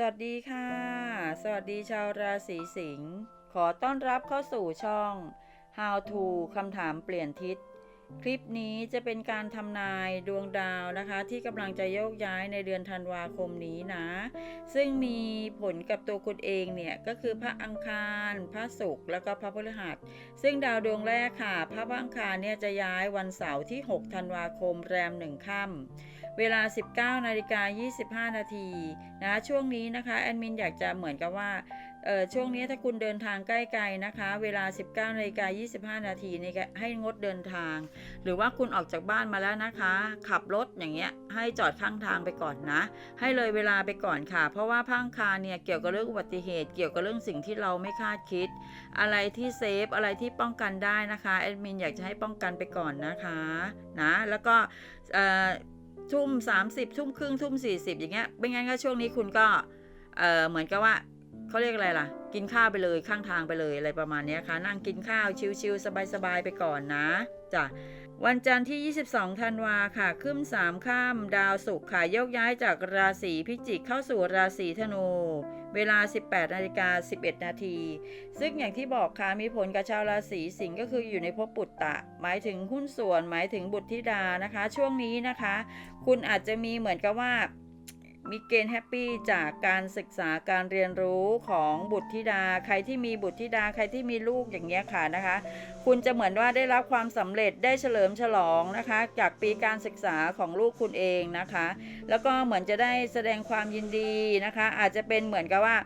สวัสดีค่ะ สวัสดีชาวราศีสิงห์ ขอต้อนรับเข้าสู่ช่อง How to คำถามเปลี่ยนทิศ คลิปนี้จะเป็นการทำนายดวงดาวนะคะ ที่กำลังจะโยกย้ายในเดือนธันวาคมนี้นะ ซึ่งมีผลกับตัวคุณเองเนี่ยก็คือพระอังคาร พระศุกร์แล้วก็พระพฤหัส ซึ่งดาวดวงแรกค่ะ พระอังคารเนี่ยจะย้ายวันเสาร์ที่ 6 ธันวาคมแรมหนึ่งค่ำเวลา 19นาฬิกา25 นาทีนะช่วงนี้นะคะแอดมินอยากจะเหมือนกับว่า ช่วงนี้ถ้าคุณเดินทางใกล้ๆนะคะ เวลา 19นาฬิกา25 นาทีนี่ให้งดเดินทาง หรือว่าคุณออกจากบ้านมาแล้วนะคะ ขับรถอย่างเงี้ยให้จอดข้างทางไปก่อนนะ ให้เลยเวลาไปก่อนค่ะ เพราะว่าพังคารเนี่ยเกี่ยวกับเรื่องอุบัติเหตุเกี่ยวกับเรื่องสิ่งที่เราไม่คาดคิด อะไรที่เซฟอะไรที่ป้องกันได้นะคะแอดมินอยากจะให้ป้องกันไปก่อนนะคะนะแล้วก็เอ่อทุ่ม 30 ทุ่มครึ่งทุ่ม 40 อย่างเงี้ยไม่งั้นก็ช่วงนี้คุณก็เเหมือนกับว่า เขาเรียกอะไรล่ะ กินข้าวไปเลยข้างทางไปเลยอะไรประมาณนี้ค่ะ นั่งกินข้าวชิวๆสบายๆไปก่อนนะจ้ะวันจันทร์ที่ 22 ธันวาค่ะ ขึ้น 3 ข้ามดาวศุกร์ค่ะยกย้ายจากราศีพิจิกเข้าสู่ราศีธนู เวลา 18นาฬิกา11 นาที ซึ่งอย่างที่บอกค่ะ มีผลกับชาวราศีสิงห์ก็คืออยู่ในภพปุตตะ หมายถึงหุ้นส่วน หมายถึงบุตรธิดานะคะ ช่วงนี้นะคะ คุณอาจจะมีเหมือนกับว่า มีเกณฑ์แฮปปี้จากการศึกษาการเรียนรู้ของบุตรธิดา ใครที่มีบุตรธิดา ใครที่มีลูกอย่างเงี้ยค่ะนะคะ คุณจะเหมือนว่าได้รับความสำเร็จได้เฉลิมฉลองนะคะ จากปีการศึกษาของลูกคุณเองนะคะ แล้วก็เหมือนจะได้แสดงความยินดีนะคะ อาจจะเป็นเหมือนกับว่า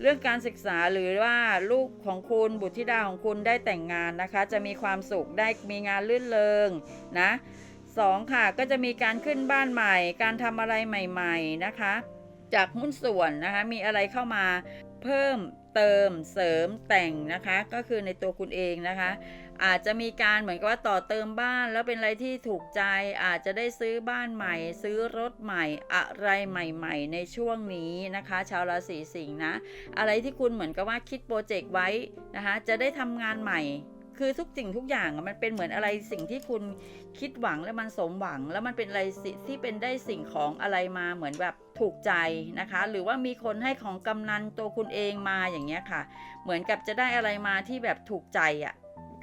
เรื่องการศึกษาหรือว่าลูกของคุณบุตรธิดาของคุณได้แต่งงานนะคะ จะมีความสุขได้มีงานลื่นเริงนะ สองค่ะ ก็จะมีการขึ้นบ้านใหม่ การทำอะไรใหม่ ๆนะคะ จากหุ้นส่วนนะคะ มีอะไรเข้ามาเพิ่มเติมเสริมแต่งนะคะ ก็คือในตัวคุณเองนะคะ อาจจะมีการเหมือนกับว่าต่อเติมบ้านแล้วเป็นอะไรที่ถูกใจ อาจจะได้ซื้อบ้านใหม่ ซื้อรถใหม่ อะไรใหม่ ๆ ในช่วงนี้นะคะ ชาวราศีสิงห์นะ อะไรที่คุณเหมือนกับว่าคิดโปรเจกต์ไว้นะคะ จะได้ทำงานใหม่ คือทุกสิ่งทุกอย่างมันเป็นเหมือนอะไรสิ่งที่คุณคิดหวังแล้วมันสมหวัง แล้วมันเป็นอะไรที่เป็นได้สิ่งของอะไรมาเหมือนแบบถูกใจนะคะ หรือว่ามีคนให้ของกำนันตัวคุณเองมาอย่างเงี้ยค่ะ เหมือนกับจะได้อะไรมาที่แบบถูกใจอะ่ะ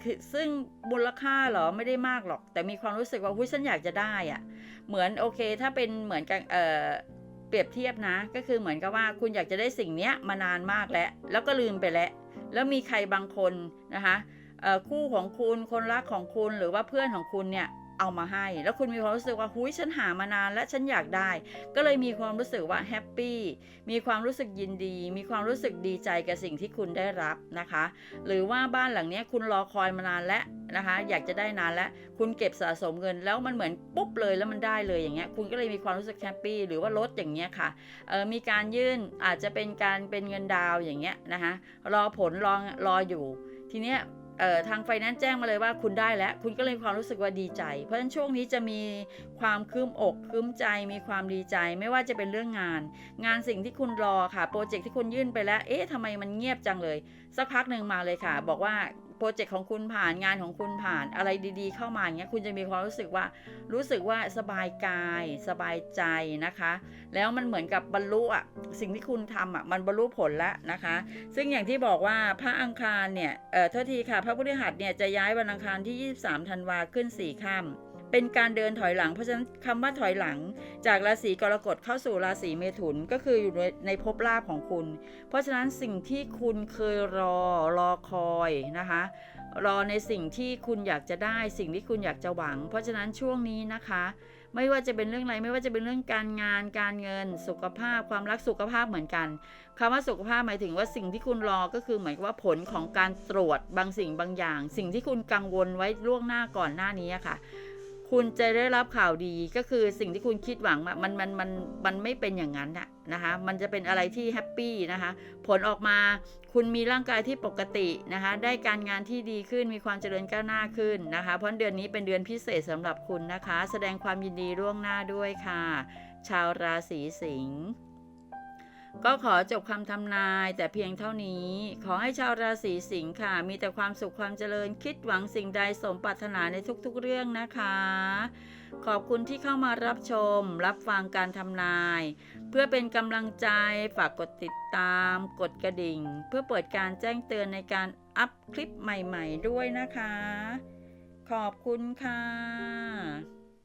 คือซึ่งมูลค่าเหรอไม่ได้มากหรอก แต่มีความรู้สึกว่าหุ้ยฉันอยากจะได้อะ่ะเหมือนโอเค ถ้าเป็นเหมือนกันเออเปรียบเทียบนะ ก็คือเหมือนกับว่าคุณอยากจะได้สิ่งเนี้ยมานานมากแล้ว แล้วก็ลืมไปแล้ว แล้วมีใครบางคนนะคะ คู่ของคุณคนรักของคุณหรือว่าเพื่อนของคุณเนี่ยเอามาให้ แล้วคุณมีความรู้สึกว่าหุ้ยฉันหามานานและฉันอยากได้ ก็เลยมีความรู้สึกว่าแฮปปี้มีความรู้สึกยินดี มีความรู้สึกดีใจกับสิ่งที่คุณได้รับนะคะ หรือว่าบ้านหลังนี้คุณรอคอยมานานแล้วนะคะ อยากจะได้นานแล้วคุณเก็บสะสมเงิน แล้วมันเหมือนปุ๊บเลยแล้วมันได้เลยอย่างเงี้ยคุณก็เลยมีความรู้สึกแฮปปี้หรือว่ารถอย่างเงี้ยค่ะมีการยื่นอาจจะเป็นการเป็นเงินดาวอย่างเงี้ยนะคะรอผลรอรออยู่ ทีเนี้ย ทางไฟแนนซ์แจ้งมาเลยว่าคุณได้แล้ว คุณก็เลยความรู้สึกว่าดีใจ เพราะฉะนั้นช่วงนี้จะมีความคืมอกคืมใจมีความดีใจ ไม่ว่าจะเป็นเรื่องงาน งานสิ่งที่คุณรอค่ะโปรเจกต์ที่คุณยื่นไปแล้ว เอ๊ะทำไมมันเงียบจังเลย สักพักหนึ่งมาเลยค่ะ บอกว่า โปรเจกต์ของคุณผ่านงานของคุณผ่านอะไรดี ๆ เข้ามาอย่างเงี้ยคุณจะมีความรู้สึกว่ารู้สึกว่าสบายกาย สบายใจนะคะ แล้วมันเหมือนกับบรรลุอะสิ่งที่คุณทำอะมันบรรลุผลแล้วนะคะ ซึ่งอย่างที่บอกว่าพระอังคารเนี่ยเอ่อเท่าทีค่ะ พระพฤหัสเนี่ยจะย้ายวันอังคารที่ 23ธันวาขึ้น4ค่ำ เป็นการเดินถอยหลัง เพราะฉะนั้นคำว่าถอยหลัง จากราศีกรกฎเข้าสู่ราศีเมถุนก็คืออยู่ในภพลาภของคุณ เพราะฉะนั้นสิ่งที่คุณเคยรอรอคอยนะคะรอในสิ่งที่คุณอยากจะได้ สิ่งที่คุณอยากจะหวัง เพราะฉะนั้นช่วงนี้นะคะ ไม่ว่าจะเป็นเรื่องอะไรไม่ว่าจะเป็นเรื่องการงาน การเงิน สุขภาพ ความรักสุขภาพเหมือนกันคำว่าสุขภาพหมายถึงว่าสิ่งที่คุณรอก็คือหมือนกับว่าผลของการตรวจบางสิ่งบางอย่าง สิ่งที่คุณกังวลไว้ล่วงหน้าก่อนหน้านี้ค่ะ คุณจะได้รับข่าวดีก็คือสิ่งที่คุณคิดหวังมันมันมันมันไม่เป็นอย่างนั้นอะนะคะ มันจะเป็นอะไรที่แฮปปี้นะคะ ผลออกมาคุณมีร่างกายที่ปกตินะคะ ได้การงานที่ดีขึ้นมีความเจริญก้าวหน้าขึ้นนะคะ เพราะเดือนนี้เป็นเดือนพิเศษสำหรับคุณนะคะ แสดงความยินดีล่วงหน้าด้วยค่ะ ชาวราศีสิงห์ ก็ขอจบคำทำนายแต่เพียงเท่านี้ ขอให้ชาวราศีสิงห์ค่ะ มีแต่ความสุขความเจริญคิดหวังสิ่งใดสมปรารถนาในทุกๆเรื่องนะคะ ขอบคุณที่เข้ามารับชม รับฟังการทำนาย เพื่อเป็นกำลังใจฝากกดติดตาม กดกระดิ่ง เพื่อเปิดการแจ้งเตือนในการอัพคลิปใหม่ๆด้วยนะคะ ขอบคุณค่ะ